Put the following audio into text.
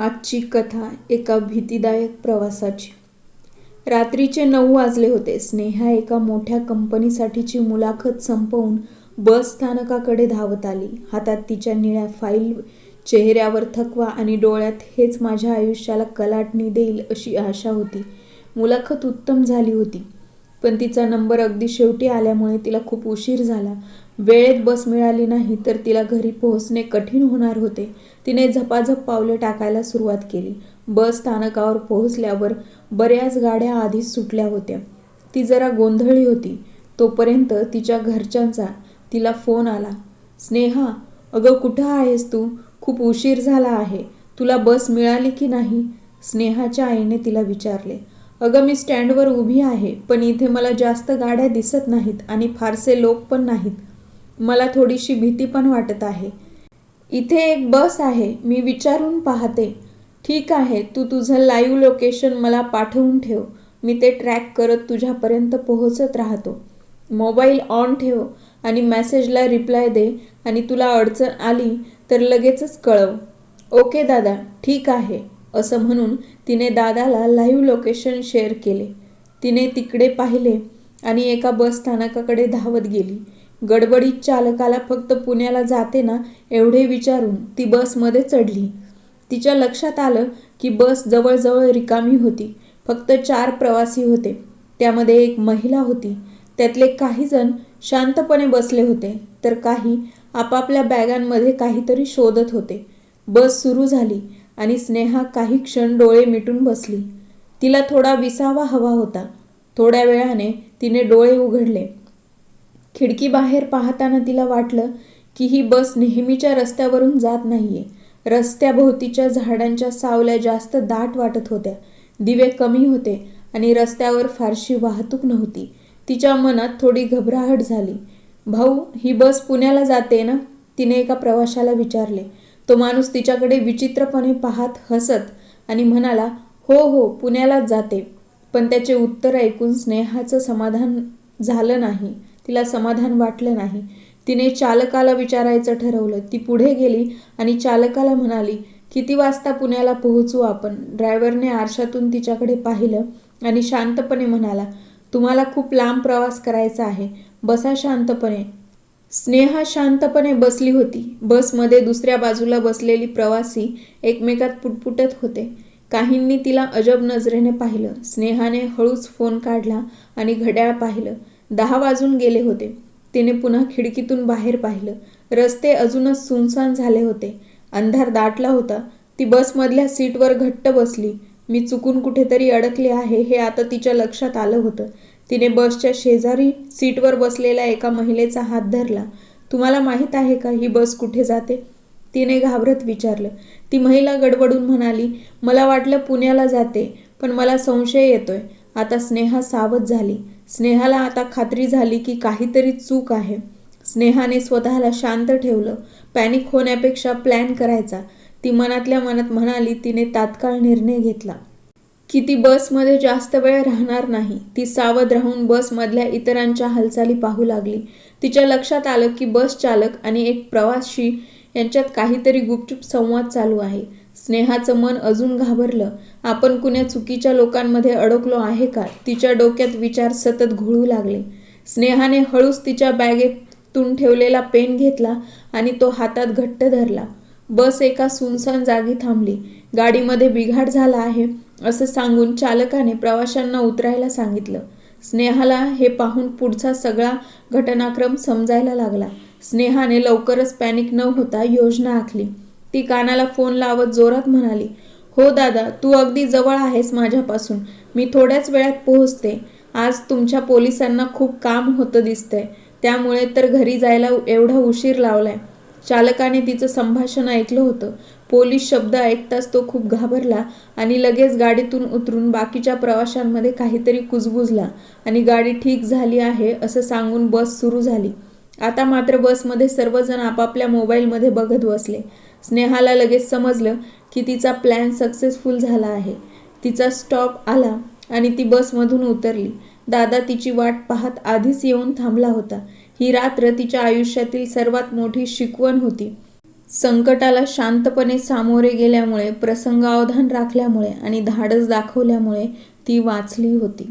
आजची कथा एका भीतीदायक प्रवासाची. रात्रीचे नऊ वाजले होते. स्नेहा एका मोठ्या कंपनीसाठीची मुलाखत संपवून बस स्थानकाकडे धावत आली. हातात तिच्या निळ्या फाईल चेहऱ्यावर थकवा आणि डोळ्यात हेच माझ्या आयुष्याला कलाटणी देईल अशी आशा होती. मुलाखत उत्तम झाली होती. पण तिचा नंबर अगदी शेवटी आल्यामुळे तिला खूप उशीर झाला. वेळेत बस मिळाली नाही तर तिला घरी पोहोचणे कठीण होणार होते. तिने झपाझप पावले टाकायला सुरुवात केली. बस स्थानकावर पोहोचल्यावर बऱ्याच गाड्या आधीच सुटल्या होत्या. ती जरा गोंधळी होती. तोपर्यंत तिच्या घरच्यांचा तिला फोन आला. स्नेहा अगं कुठं आहेस तू? खूप उशीर झाला आहे. तुला बस मिळाली की नाही? स्नेहाच्या आईने तिला विचारले. अगं मी स्टँडवर उभी आहे पण इथे मला जास्त गाड्या दिसत नाहीत आणि फारसे लोक पण नाहीत. मला थोडीशी भीती पण वाटत आहे. इथे एक बस आहे मी विचारून पाहते. ठीक आहे तू तुझं लाईव्ह लोकेशन मला पाठवून ठेव. मी ते ट्रॅक करत तुझ्यापर्यंत पोहोचत राहतो. मोबाईल ऑन ठेव आणि मेसेजला रिप्लाय दे आणि तुला अडचण आली तर लगेचच कळव. ओके दादा ठीक आहे असं म्हणून तिने दादाला लाईव्ह लोकेशन शेअर केले. तिने तिकडे पाहिले आणि एका बस स्थानकाकडे धावत गेली. गडबडीत चालकाला फक्त पुण्याला जाते ना एवढे विचारून ती बसमध्ये चढली. तिच्या लक्षात आलं की बस जवळजवळ रिकामी होती. फक्त चार प्रवासी होते. त्यामध्ये एक महिला होती. त्यातले काही जण शांतपणे बसले होते तर काही आपापल्या बॅगांमध्ये काहीतरी शोधत होते. बस सुरू झाली आणि स्नेहा काही क्षण डोळे मिटून बसली. तिला थोडा विसावा हवा होता. थोड्या वेळाने तिने डोळे उघडले. खिडकी बाहेर पाहताना तिला वाटलं की ही बस नेहमीच्या रस्त्यावरून जात नाहीये. रस्त्याभोवतीच्या झाडांच्या सावल्या जास्त दाट वाटत होत्या. दिवे कमी होते आणि रस्त्यावर फारशी वाहतूक नव्हती. तिच्या मनात थोडी घबराहट झाली. भाऊ ही बस पुण्याला जाते ना? तिने एका प्रवाशाला विचारले. तो माणूस तिच्याकडे विचित्रपणे पाहत हसत आणि म्हणाला हो हो पुण्यालाच जाते. पण त्याचे उत्तर ऐकून स्नेहाचं समाधान झालं नाही. तिला समाधान वाटलं नाही. तिने चालकाला विचारायचं ठरवलं. ती पुढे गेली आणि चालकाला म्हणाली किती वाजता पुण्याला पोहोचू आपण? ड्रायव्हरने आरशातून तिच्याकडे पाहिलं आणि शांतपणे म्हणाला तुम्हाला खूप लांब प्रवास करायचा आहे. बसा शांतपणे. स्नेहा शांतपणे बसली होती. बसमध्ये दुसऱ्या बाजूला बसलेली प्रवासी एकमेकात पुटपुटत होते. काहींनी तिला अजब नजरेने पाहिलं. स्नेहाने हळूच फोन काढला आणि घड्याळ पाहिलं. दहा वाजून गेले होते. तिने पुन्हा खिडकीतून बाहेर पाहिलं. रस्ते अजूनच सुनसान झाले होते. अंधार दाटला होता. ती बसमधल्या सीटवर घट्ट बसली. मी चुकून कुठेतरी अडकले आहे हे आता तिच्या लक्षात आलं होतं. तिने बसच्या शेजारी सीटवर बसलेल्या एका महिलेचा हात धरला. तुम्हाला माहीत आहे का ही बस कुठे जाते? तिने घाबरत विचारलं. ती महिला गडबडून म्हणाली मला वाटलं पुण्याला जाते पण मला संशय येतोय. आता स्नेहा सावध झाली. स्नेहाला आता खात्री झाली की काहीतरी चूक आहे. स्नेहाने स्वतःला शांत ठेवलं. पॅनिक होण्यापेक्षा प्लॅन करायचा. ती मनातल्या मनात म्हणाली तिने तात्काळ निर्णय घेतला. की ती बसमध्ये जास्त वेळ राहणार नाही. ती सावध राहून बसमधल्या इतरांच्या हालचाली पाहू लागली. तिच्या लक्षात आलं की बस चालक आणि एक प्रवासी यांच्यात काहीतरी गुपचूप संवाद चालू आहे. स्नेहाचं मन अजून घाबरलं. आपण कुण्या चुकीच्या लोकांमध्ये अडकलो आहे का? तिच्या डोक्यात विचार सतत घोळू लागले. स्नेहाने हळूच तिच्या बॅगेतून ठेवलेला पेन घेतला आणि तो हातात घट्ट धरला. बस एका सुनसान जागी थांबली. गाडीमध्ये बिघाड झाला आहे असं सांगून चालकाने प्रवाशांना उतरायला सांगितलं. स्नेहाला हे पाहून पुढचा सगळा घटनाक्रम समजायला लागला. स्नेहाने लवकरच पॅनिक न होता योजना आखली. ती कानाला फोन लावत जोरात म्हणाली हो दादा तू अगदी जवळ आहेस माझ्यापासून. मी थोड्याच वेळात पोहोचते. आज तुमच्या पोलिसांना खूप काम होतं दिसतंय. त्यामुळे तर घरी जायला एवढा उशीर लावलाय. चालकाने तिचं संभाषण ऐकलं होतं. पोलीस शब्द ऐकताच तो खूप घाबरला आणि लगेच गाडीतून उतरून बाकीच्या प्रवाशांमध्ये काहीतरी कुजबुजला आणि गाडी ठीक झाली आहे असं सांगून बस सुरू झाली. आता मात्र बसमध्ये सर्वजण आपापल्या मोबाईलमध्ये बघत बसले. स्नेहाला लगेच समजलं की तिचा प्लॅन सक्सेसफुल झाला आहे. तिचा स्टॉप आला आणि ती बसमधून उतरली. दादा तिची वाट पाहत आधीच येऊन थांबला होता. ही रात्र तिच्या आयुष्यातील सर्वात मोठी शिकवण होती. संकटाला शांतपणे सामोरे गेल्यामुळे प्रसंगावधान राखल्यामुळे आणि धाडस दाखवल्यामुळे ती वाचली होती.